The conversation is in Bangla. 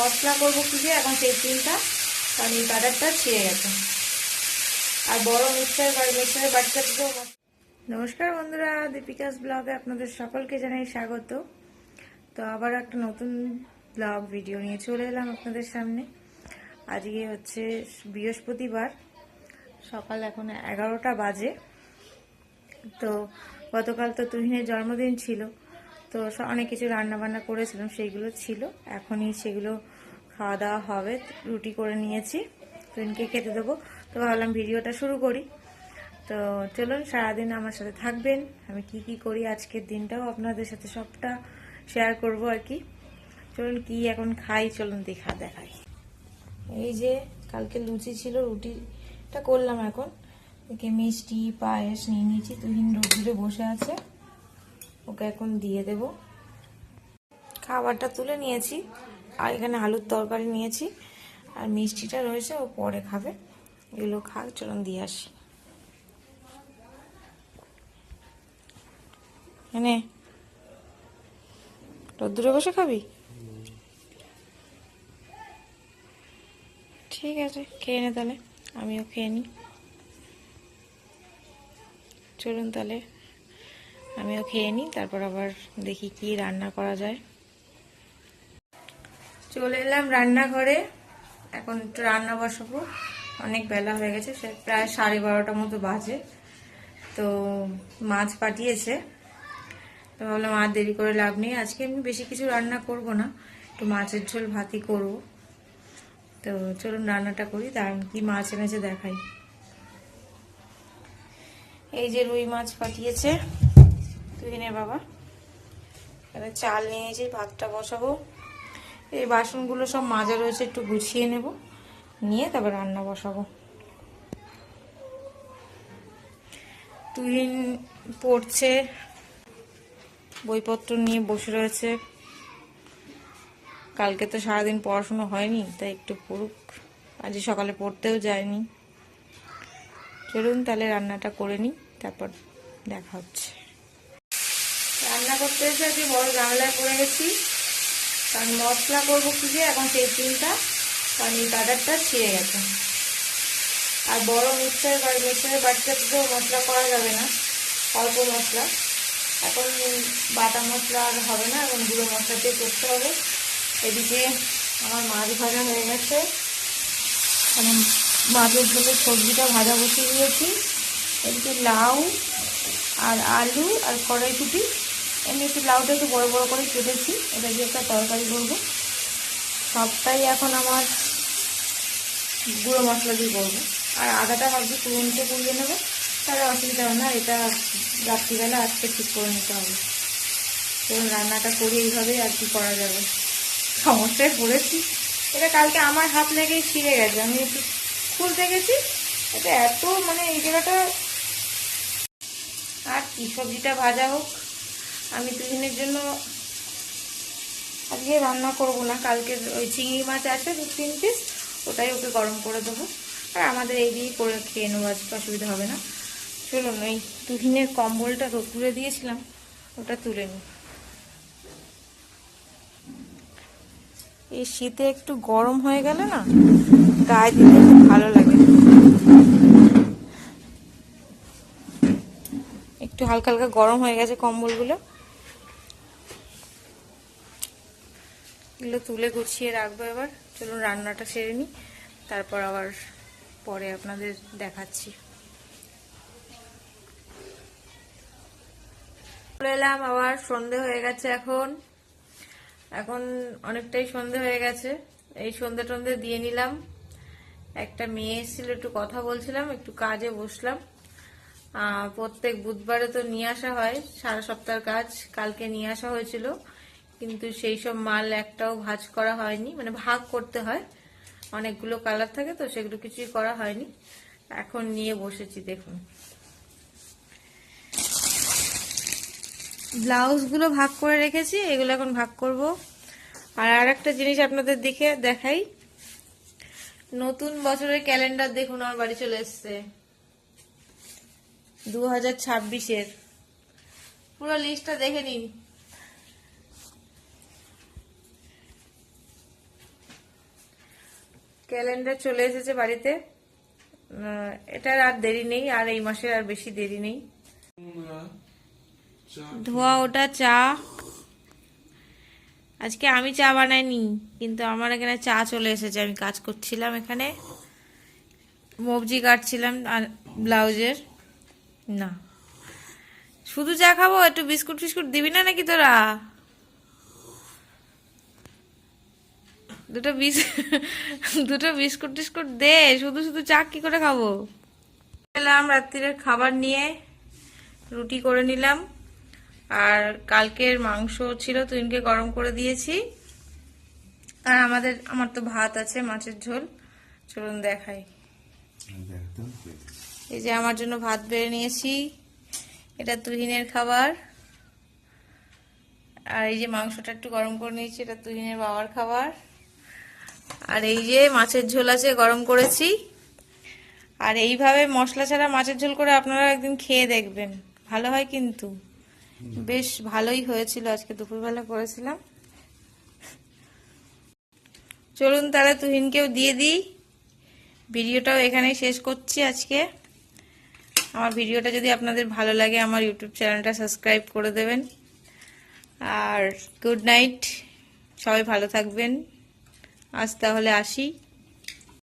মশলা করব দিয়ে, এখন সেই চিন্তা কারণ এই কাটারটা ছিঁড়ে গেছে। আর বড় মিক্সার বা মিক্সারের বাটিটা তো নমস্কার বন্ধুরা, দীপিকাস ব্লগে আপনাদের সকলকে জানাই স্বাগত। তো আবার একটা নতুন ব্লগ ভিডিও নিয়ে চলে এলাম আপনাদের সামনে। আজকে হচ্ছে বৃহস্পতিবার, সকাল এখন এগারোটা বাজে। তো গতকাল তো তুহিনের জন্মদিন ছিল। তো অনেক কিছু রান্না বান্না করেছিলাম, সেইগুলো ছিল। এখনই সেগুলো খাওয়া দাওয়া হবে, রুটি করে নিয়েছি। তুহিনকে খেতে দেবো। তো ভাবলাম ভিডিওটা শুরু করি। তো চলুন, সারাদিন আমার সাথে থাকবেন। আমি কি কি করি, আজকের দিনটাও আপনাদের সাথে সবটা শেয়ার করব আর কি। চলুন, কি এখন খাই, চলুন দেখা দেখাই। এই যে কালকে লুচি ছিল, রুটিটা করলাম এখন। একে মিষ্টি, পায়েস নিয়ে নিয়েছি। তুহিন রোদ্দুরে বসে আছে। ওকে এখন দিয়ে দেব। খাবারটা তুলে নিয়েছি, আর এখানে আলুর তরকারি নিয়েছি, আর মিষ্টিটা রয়েছে, ও পরে খাবে। এগুলো খাক, চলুন দিয়ে আসি। এনে, রোদ্দুরে বসে খাবি? ঠিক আছে, খেয়ে নে তাহলে, আমিও খেয়ে নিই চলুন তাহলে। আমিও খেয়ে নিই, তারপর আবার দেখি কি রান্না করা যায়। চলে এলাম রান্নাঘরে। এখন একটু রান্না বসাবো। অনেক বেলা হয়ে গেছে, সে প্রায় সাড়ে বারোটার মতো বাজে। তো মাছ পাঠিয়েছে। তো ভাবলাম আর দেরি করে লাভ নেই। আজকে আমি বেশি কিছু রান্না করব না, একটু মাছের ঝোল ভাতই করব। তো চলুন রান্নাটা করি, দারুণ কি মাছ এনেছে দেখাই। এই যে রুই মাছ পাঠিয়েছে। তুহিনের বাবা। এখানে চাল নিয়েছি ভাতটা বসাবো। এই বাসনগুলো সব মাজা রয়েছে, একটু গুছিয়ে নেব। নিয়ে তারপর রান্না বসাবো। তুহিন পড়ছে, বইপত্র নিয়ে বসে রয়েছে। কালকে তো সারাদিন পড়াশুনো হয়নি, তাই একটু পড়ুক। আজ সকালে পড়তেও যায়নি। চলুন তাহলে রান্নাটা করে নিই, তারপর দেখা হচ্ছে। করতে এসে আজকে বড় গামলায় পড়ে গেছি। কারণ মশলা করব কি দিয়ে এখন সেই চিন্তা কারণ এই কাটারটা ছিঁড়ে গেছে। আর বড় মিক্সার বা মিক্সারের বাটিটাতে তো মশলা করা যাবে না। অল্প মশলা। এখন বাটা মশলা আর হবে না। এখন গুঁড়ো মশলা দিয়ে করতে হবে। এদিকে আমার মাছ ভাজা হয়ে গেছে। মানে মাছের ঝোলে সবজিটা ভাজা বসিয়ে দিয়েছি। এদিকে লাউ আর আলু আর কড়াইশুটি। এমনি একটু লাউটা একটু বড় বড় করে কেটেছি। এটা দিয়ে একটা তরকারি করব। সবটাই এখন আমার গুঁড়ো মশলা দিয়ে করব। আর আদাটা ভাবছি পুরোনিতে পুড়িয়ে নেব। তাহলে অসুবিধা হবে না এটা রাত্রিবেলা আজকে ঠিক করে নিতে হবে। এবং রান্নাটা করি এইভাবেই আর কি করা যাবে। সমস্যায় পড়েছি। এটা কালকে আমার হাত লেগেই ছিঁড়ে গেছে। আমি একটু খুলতে গেছি। এটা এত মানে এই জায়গাটা আর কি সবজিটা ভাজা হোক। আমি দুদিনের জন্য আজকে রান্না করব না। কালকে ওই চিংড়ি মাছ আছে, দু তিন পিস ওটাই ওকে গরম করে দেবো। আর আমাদের এই দিয়েই করে খেয়ে নেব, আজকে অসুবিধা হবে না। চলুন, ওই তুহিনের কম্বলটা তুলে দিয়েছিলাম, ওটা তুলে নিই। এই শীতে একটু গরম হয়ে গেলে না, গায়ে দিতে ভালো লাগে। একটু হালকা হালকা গরম হয়ে গেছে কম্বলগুলো। এগুলো তুলে গুছিয়ে রাখব এবার। চলুন রান্নাটা সেরে নিই। তারপর আবার পরে আপনাদের দেখাচ্ছি। চলে এলাম, আবার সন্ধে হয়ে গেছে এখন। এখন অনেকটাই সন্ধে হয়ে গেছে। এই সন্ধে টন্ধে দিয়ে নিলাম। একটা মেয়ে এসেছিল, একটু কথা বলছিলাম, একটু কাজে বসলাম। প্রত্যেক বুধবারে তো নিয়ে আসা হয়, সারা সপ্তাহের কাজ কালকে নিয়ে আসা হয়েছিল। কিন্তু সেই সব মাল একটাও ভাজ করা হয়নি। মানে ভাগ করতে হয়। অনেকগুলো কালার থাকে তো, সেগুলো কিছুই করা হয়নি। এখন নিয়ে বসেছি, দেখুন। ব্লাউজগুলো ভাগ করে রেখেছি, এগুলো এখন ভাগ করব। আর আর একটা জিনিস আপনাদের দিকে দেখাই। নতুন বছরের ক্যালেন্ডার দেখুন, আমার বাড়ি চলে এসছে। দু হাজার ছাব্বিশের। পুরো লিস্টটা দেখে নিন। ক্যালেন্ডার চলে এসেছে বাড়িতে। এটার আর দেরি নেই, আর এই মাসের আর বেশি দেরি নেই। ধোয়া, ওটা, চা। আজকে আমি চা বানাইনি, কিন্তু আমার এখানে চা চলে এসেছে। আমি কাজ করছিলাম এখানে। মবজি কাটছিলাম, আর ব্লাউজের। না। শুধু চা খাব, একটু বিস্কুট ফিস্কুট দিবি না নাকি তোরা? দুটো বিস, দুটো বিস্কুট টিস্কুট দে, শুধু শুধু চা কি করে খাব? এলাম রাত্রিরের খাবার নিয়ে, রুটি করে নিলাম। আর কালকের মাংস ছিল তুইনকে গরম করে দিয়েছি। আর আমাদের, আমার তো ভাত আছে, মাছের ঝোল। চলুন দেখাই। এই যে আমার জন্য ভাত বেড়ে নিয়েছি। এটা তুহিনের খাবার। আর এই যে মাংসটা একটু গরম করে নিয়েছি, এটা তুহিনের বাবার খাবার। আর এই যে মাছের ঝোল আছে, গরম করেছি। আর এইভাবে মশলা ছাড়া মাছের ঝোল করে আপনারা একদিন খেয়ে দেখবেন। ভালো হয় কিন্তু। বেশ ভালোই হয়েছিল, আজকে দুপুরবেলা করেছিলাম। চলুন তাহলে তুহিনকেও দিয়ে দিই। ভিডিওটাও এখানেই শেষ করছি আজকে। আমার ভিডিওটা যদি আপনাদের ভালো লাগে, আমার ইউটিউব চ্যানেলটা সাবস্ক্রাইব করে দেবেন। আর গুড নাইট। সবাই ভালো থাকবেন। আজ তাহলে আসি।